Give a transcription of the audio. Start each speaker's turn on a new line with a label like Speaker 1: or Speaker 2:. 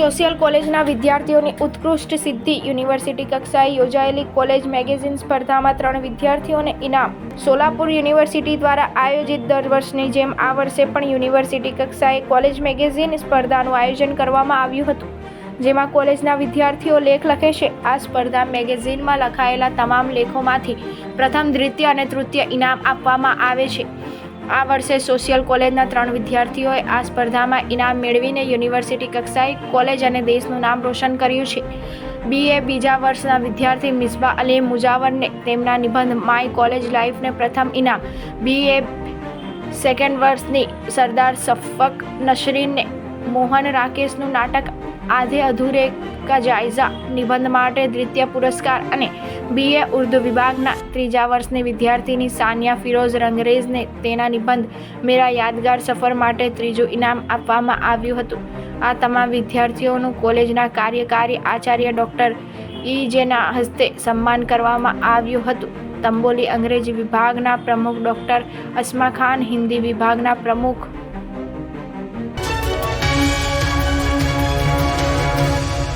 Speaker 1: Social કોલેજના વિદ્યાર્થીઓની ઉત્કૃષ્ટ સિદ્ધિ. યુનિવર્સિટી કક્ષાએ યોજાયેલી કોલેજ મેગેઝિન સ્પર્ધામાં ત્રણ વિદ્યાર્થીઓને ઇનામ. સોલાપુર યુનિવર્સિટી દ્વારા આયોજિત દર વર્ષની જેમ આ વર્ષે પણ યુનિવર્સિટી કક્ષાએ કોલેજ મેગેઝિન સ્પર્ધાનું આયોજન કરવામાં આવ્યું હતું, જેમાં કોલેજના વિદ્યાર્થીઓ લેખ લખે છે. આ સ્પર્ધા મેગેઝિનમાં લખાયેલા તમામ લેખોમાંથી પ્રથમ, દ્વિતીય અને તૃતીય ઇનામ આપવામાં આવે છે. આ વર્ષે સોશિયલ કોલેજના ત્રણ વિદ્યાર્થીઓએ આ સ્પર્ધામાં ઇનામ મેળવીને યુનિવર્સિટી કક્ષાએ કોલેજ અને દેશનું નામ રોશન કર્યું છે. બીએ બીજા વર્ષના વિદ્યાર્થી મિસ્બા અલી મુજાવરને તેમના નિબંધ માય કોલેજ લાઈફને પ્રથમ ઇનામ બીએ સેકન્ડ વર્ષની સરદાર સફક નસરીનને મોહન રાકેશનું નાટક આધે અધૂરે કા જાયઝા નિબંધ માટે દ્વિતીય પુરસ્કાર અને બીએ ઉર્દુ વિભાગના ત્રીજા વર્ષની વિદ્યાર્થીની સાનિયા ફિરોઝ રંગરેઝને તેના નિબંધ મેરા યાદગાર સફર માટે ત્રીજું ઇનામ આપવામાં આવ્યું હતું. આ તમામ વિદ્યાર્થીઓનું કોલેજના કાર્યકારી આચાર્ય ડૉક્ટર ઈ જેના હસ્તે સન્માન કરવામાં આવ્યું હતું. તંબોલી અંગ્રેજી વિભાગના પ્રમુખ ડૉક્ટર અસ્મા ખાન હિન્દી વિભાગના પ્રમુખ